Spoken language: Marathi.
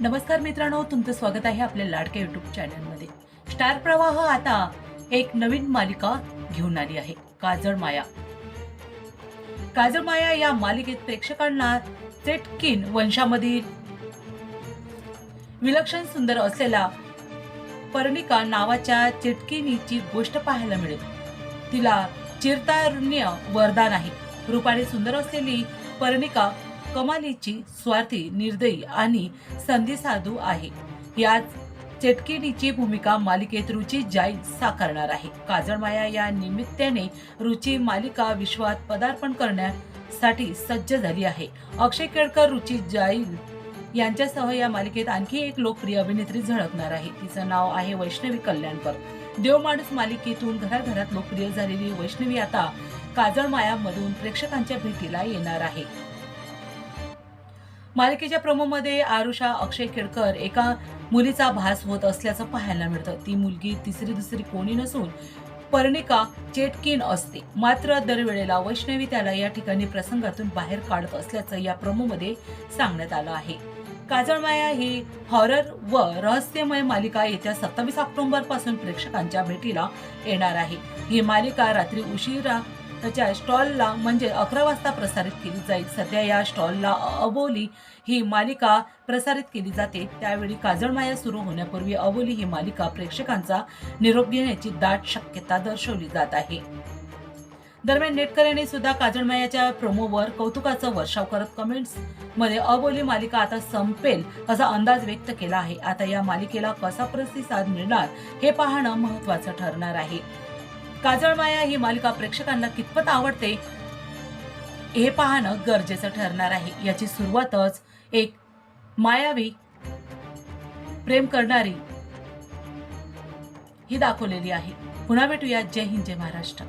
नमस्कार मित्रांनो तुमचं स्वागत आहे आपल्या लाडक्या युट्यूब चॅनलमध्ये स्टार प्रवाह आता एक नवीन मालिका घेऊन आली आहे काजळ माया. काजळ माया या मालिकेत प्रेक्षकांना चेटकिन वंशामधील विलक्षण सुंदर असलेला पर्णिका नावाच्या चेटकिनीची गोष्ट पाहायला मिळेल. तिला चिरतारुण्य वरदान आहे. रूपाने सुंदर असलेली पर्णिका कमालीची स्वार्थी निर्दयी आणि संधी साधू आहे. याच चेटकिनीची भूमिका मालिकेत रुची जाईल साकारणार आहे. काजळमाया या निमित्ताने रुची मालिका विश्वात पदार्पण करण्यासाठी सज्ज झाली आहे. अक्षय केळकर रुची जाईल यांच्यासह या मालिकेत आणखी एक लोकप्रिय अभिनेत्री झळकणार आहे. तिचं नाव आहे वैष्णवी कल्याणकर. देव माणूस मालिकेतून घराघरात लोकप्रिय झालेली वैष्णवी आता काजळमायामधून प्रेक्षकांच्या भेटीला येणार आहे. मालिकेच्या प्रोमोमध्ये आरुषा अक्षय केळकर एका मुलीचा भास होत असल्याचं पाहायला मिळतं. ती मुलगी तिसरी दुसरी कोणी नसून पर्णिका चेटकिन असते. मात्र दरवेळेला वैष्णवी त्याला या ठिकाणी प्रसंगातून बाहेर काढत असल्याचं या प्रोमोमध्ये सांगण्यात आलं आहे. काजळ माया ही हॉरर व रहस्यमय मालिका येत्या सत्तावीस ऑक्टोबरपासून प्रेक्षकांच्या भेटीला येणार आहे. ही मालिका रात्री उशिरा त्याच्या स्टॉलला म्हणजे अकरा वाजता प्रसारित केली जाईल. सध्या या स्टॉलला अबोली ही मालिका प्रसारित केली जाते. त्यावेळी काजळमाया सुरू होण्यापूर्वी अबोली ही मालिका प्रेक्षकांचा निरोप घेण्याची दाट शक्यता दर्शवली जात आहे. दरम्यान नेटकऱ्यांनी सुद्धा काजळमायाच्या प्रोमोवर कौतुकाचा वर्षाव करत कमेंट्समध्ये अबोली मालिका आता संपेल असा अंदाज व्यक्त केला आहे. आता या मालिकेला कसा प्रतिसाद मिळणार हे पाहणं महत्वाचं ठरणार आहे. काजळ माया ही मालिका प्रेक्षकांना कितपत आवडते हे पाहणं गरजेचं ठरणार आहे. याची सुरुवातच एक मायावी प्रेम करणारी ही दाखवलेली आहे. पुन्हा भेटूया जय हिंद जय महाराष्ट्र.